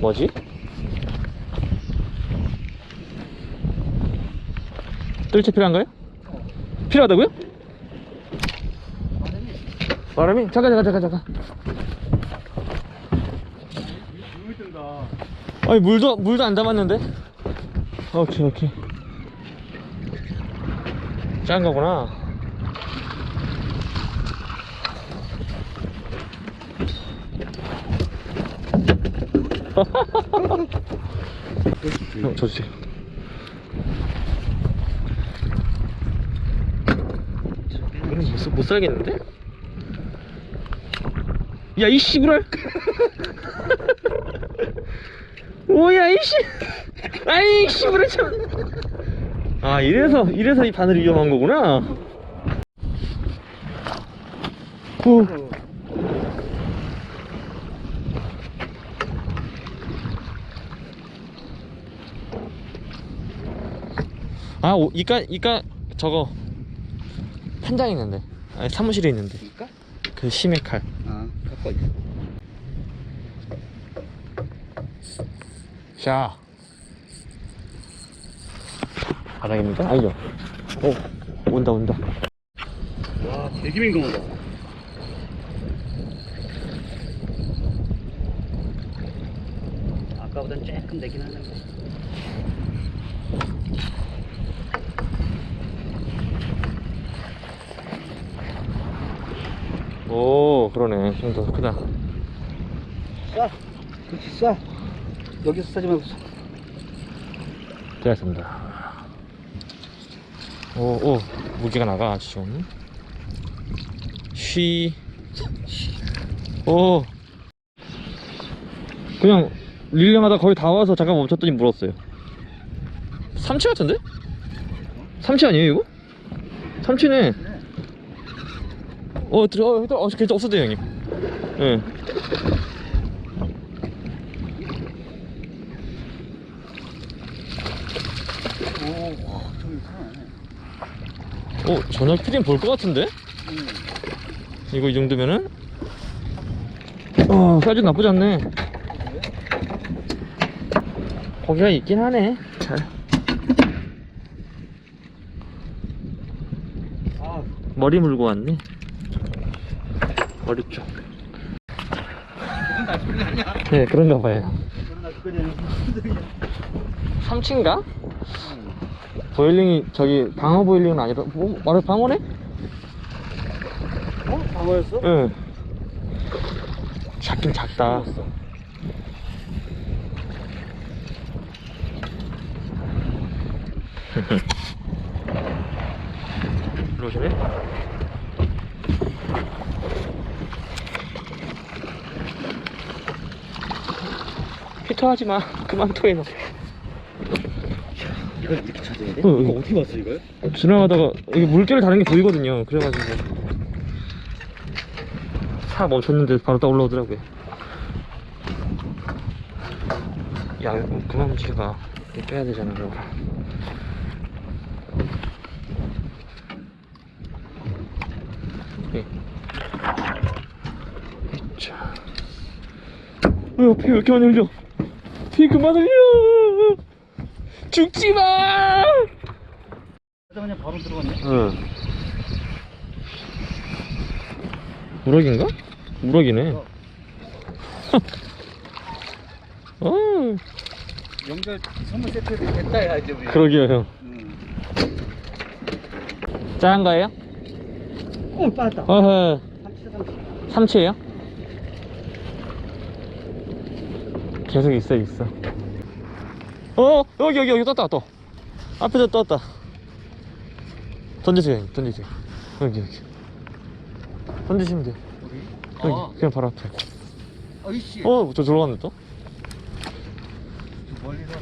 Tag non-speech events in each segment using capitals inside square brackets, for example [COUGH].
뭐지? 뜰채 필요한가요? 필요하다고요? 바람이? 잠깐 잠깐 잠깐 잠깐 눈이 뜬다. 아니 물도 물도 안 담았는데 오케이 오케이 작은 거구나 형 줘주세요 이건 못, 살- 못 살겠는데? 야 이 씨부랄. [LAUGHS] 뭐야 이 씨 아이 씨부랄 참 아 이래서 이래서 이 바늘이 위험한 거구나. 후. 아, 오, 이까, 이까, 저거, 판장에 있는데. 아니, 사무실에 있는데. 그니까? 그 심해 칼. 아, 갖고 있어. 자. 바닥입니까? 아니죠. 오, 온다, 온다. 와, 되게 민감하다. 아까보단 조금 되긴 하는데. 오, 그러네. 좀 더 크다. 쏴. 그렇지, 쏴. 여기서 쏘지 말고 쏴. 되었습니다. 오, 오, 무게가 나가, 아주 좀. 쉬. 오. 그냥 릴레마다 거의 다 와서 잠깐 멈췄더니 물었어요. 삼치 같은데? 삼치 아니에요, 이거? 삼치네. 어, 들어, 어, 어, 괜찮, 없어도 형님. 예. 좀 이상하네. 어, 저녁 필름 볼것 같은데? 응. 이거 이 정도면은 어 사이즈 나쁘지 않네 고기가 있긴 하네 잘 아, 머리 물고 왔네 소리 아니야. 네 그런가 봐요 그건 나 소리 아니야. 무슨 소리야. 삼치인가? 응. 보일링이 저기 방어 보일링은 아니라 뭐 말해 방어네? 어? 방어였어? 응 작긴 작다 들어오시네? [LAUGHS] 피터하지 마. [LAUGHS] 그만 토해 너. 이걸 이렇게 찾아야 돼? 응, 이거 응. 어떻게 봤어, 이걸? 지나가다가 여기 물결 다른 게 보이거든요. 그래가지고 차 멈췄는데 바로 딱 올라오더라고요. 야, 이거 그만 움직여봐. 이거 빼야 되잖아, 그거. 네. 자. 어, 피왜 이렇게 많이 흘려? 피 그만 흘려! 죽지 마! 그냥 바로 들어갔네. 응. 우럭인가? 우럭이네. 어. [LAUGHS] 어, 명절 선물 세트 됐다, 야, 이제 우리. 그러게요, 형. 응. 작은 거예요? 어, 빠졌다. 어허, 삼치, 삼치. 삼치예요? 계속 있어, 있어. 어, 여기, 여기, 여기 떴다, 또. 앞에서 떴다. 던지세요, 형님, 던지세요. 여기, 여기. 던지시면 돼요. 여기, 아, 그냥 바로 앞에. 어이씨. 어, 저 저러 갔네, 또? 멀리서,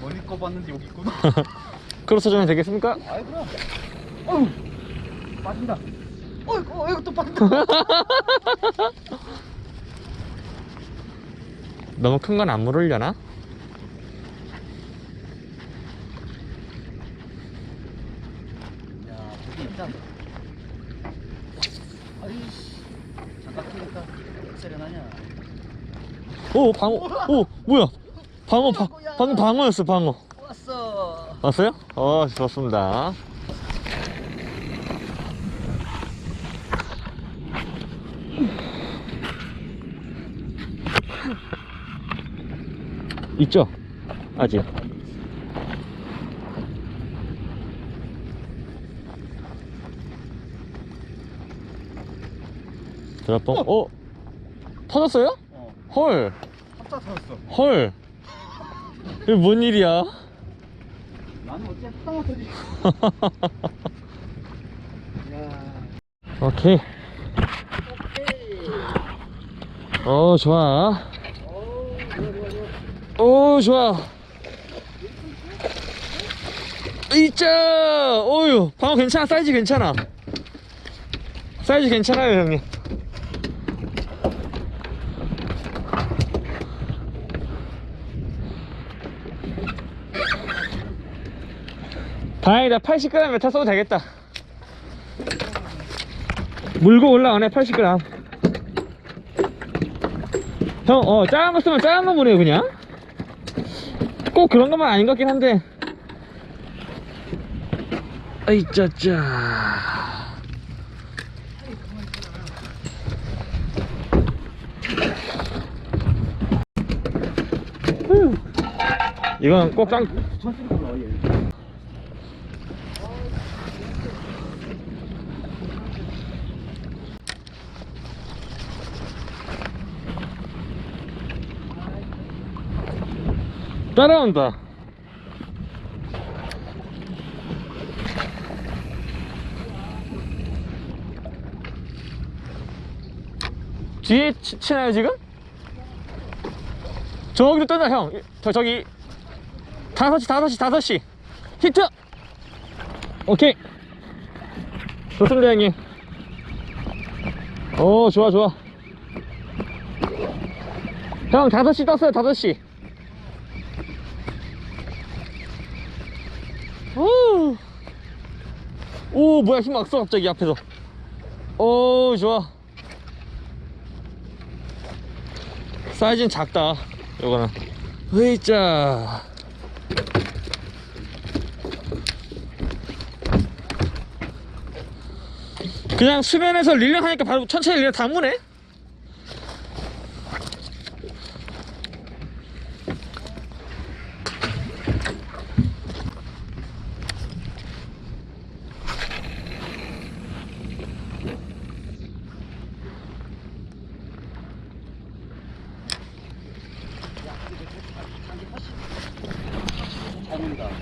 멀리 거 봤는데 여기 있구나. [LAUGHS] 크로스 전이 되겠습니까? 아이, 그럼. 어우, 빠진다. 어이, 어, 이거 또 빠진다. [LAUGHS] 너무 큰 건 안 물으려나? 야, 저기 있다. 아이씨. 잠깐 끼니까 세련하냐. 오 방어 오 뭐야 방어 바, 방금 방어였어 방어 왔어. 왔어요? 어 좋습니다 있죠? 아직 드랍봉 어? 터졌어요? 어. 헐 합사 터졌어. 헐. 이게 뭔 일이야? 나는 어째 하나 터지. [LAUGHS] 야. 오케이. 어, 좋아. 오, 좋아. 이짜! 어유, 방어 괜찮아. 사이즈 괜찮아. 사이즈 괜찮아요, 형님. 다행이다. 80g 메타 써도 되겠다. 물고 올라오네 80g 형, 어, 작은 거 쓰면 작은 거 보내요, 그냥. 꼭 그런 것만 아닌 것 같긴 한데. 아이, 짜짜. 후. 이건 꼭 짱, 천천히 올라와 얘. 따라온다. 뒤에 치, 치나요 지금? 저기도 뜬다 형. 저 저기 다섯 시 다섯 시 다섯 시 히트. 오케이. 좋습니다 형님. 오 좋아 좋아. 형 다섯 시 떴어요 다섯 시. 오, 오 뭐야 힘 막 써 갑자기 앞에서. 오 좋아. 사이즈는 작다 요거는. 으이짜. 그냥 수면에서 릴링 하니까 바로 천천히 릴링 담으네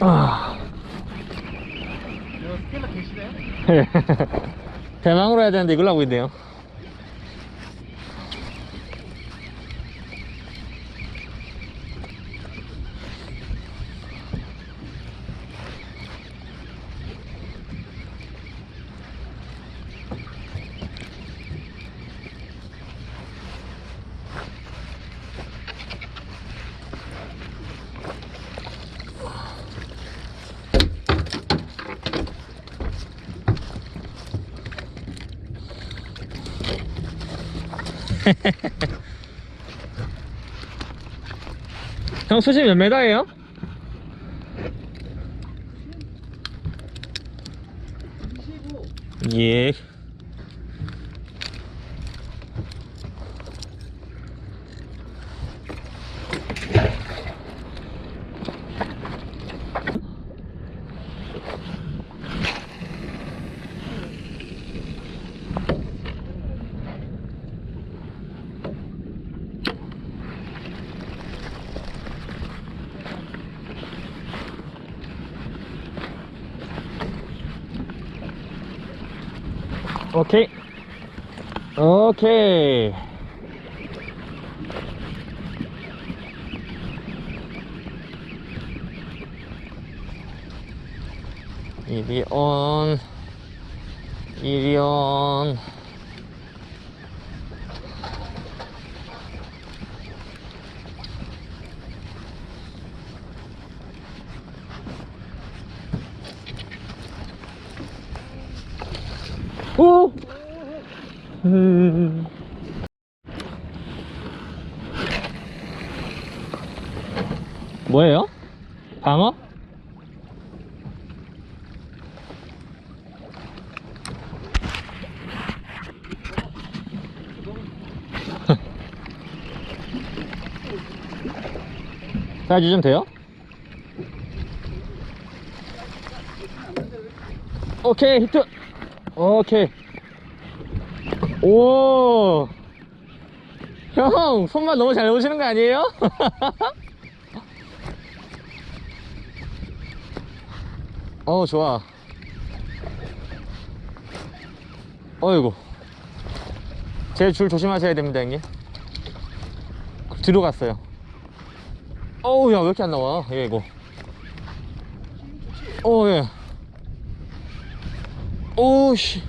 아 이거 스케일러 계시네. [LAUGHS] 대망으로 해야 되는데 이걸 하고 있네요 [LAUGHS] 형 수심 몇 메다예요? 예. 오케이. 오케이. 이리 온. 이리 온. 오! 음. 뭐예요? 방어? [LAUGHS] 사이즈 좀 돼요? 오케이 히트 오케이 오 형, 손맛 너무 잘 오시는 거 아니에요? [LAUGHS] 어, 좋아. 어이구. 제 줄 조심하셔야 됩니다, 형님. 뒤로 갔어요. 어우, 야, 왜 이렇게 안 나와? 얘, 이거. 어, 예. 오, 씨.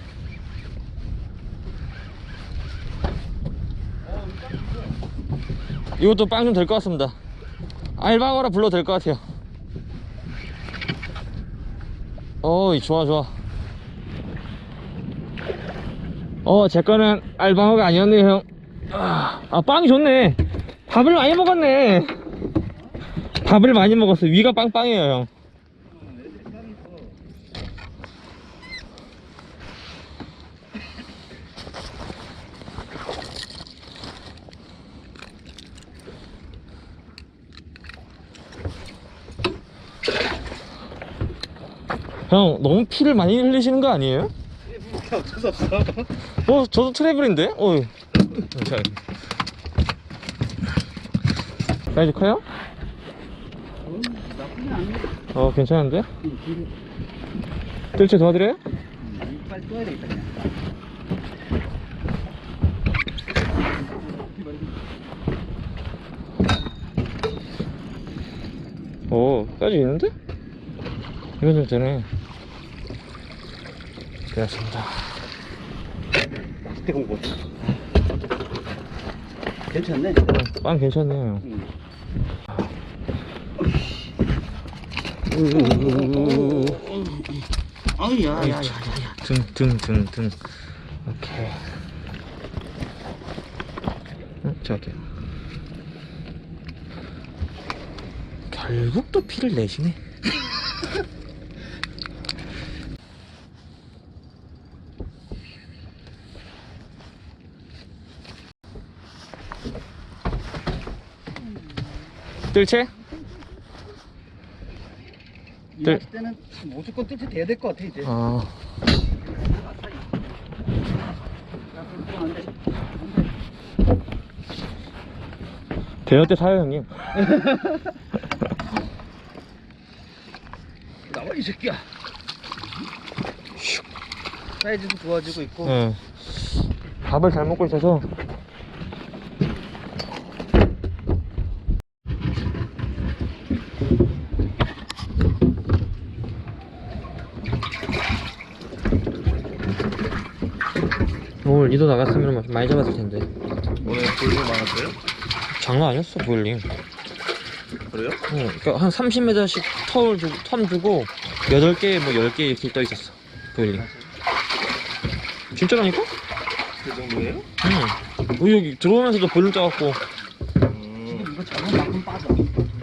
이것도 빵 좀 될 것 같습니다. 알방어라 불러도 될 것 같아요. 어이, 좋아, 좋아. 어, 제 거는 알방어가 아니었네요, 형. 아, 아, 빵이 좋네. 밥을 많이 먹었네. 밥을 많이 먹었어. 위가 빵빵해요, 형. 형, 너무 피를 많이 흘리시는 거 아니에요? 어쩔 수 없어. 어, 저도 트래블인데? 어. 자. 사이즈 커요? 나쁘진 않네. 어, 괜찮은데? 뜰채 도와드려요? 응, 빨리 떠야 되겠다, 그냥. 오, 사이즈 있는데? 이건 좀 되네. 되었습니다. 그때 공부. 괜찮네. 어, 빵 괜찮네요. 응. 아유, 야, 야, 야, 야, 야. 등, 등, 등, 등. 오케이. 응, 저기. 결국 또 피를 내시네. 뜰채? 이 네. 낚시 때는 무조건 뜰채 돼야 될 것 같아, 이제. 아, 돼. 대여 때 사요, 형님. [LAUGHS] 나와, 이 새끼야. 사이즈도 좋아지고 있고. 예. 밥을 잘 먹고 있어서 오늘 이도 나갔으면 많이 잡았을 텐데 오늘 볼륨 많았어요? 장난 아니었어 보일링 그래요? 응, 그러니까 한 30m씩 텀을 주고, 텀 주고 8개 뭐 10개 이렇게 떠 있었어 보일링 진짜라니까? 그 정도예요? 응. 어, 여기 들어오면서도 볼륨 짜갖고. 음. 이거 잡으면 만큼 빠져.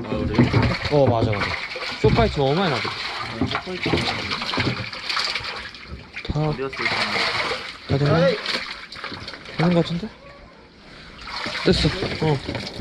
아 그래요? 어, 맞아, 맞아. 쇼파이트 너무 많이 나거든. 다, 어디였어요? 다 됐나? 되는 것 같은데? 됐어. 어.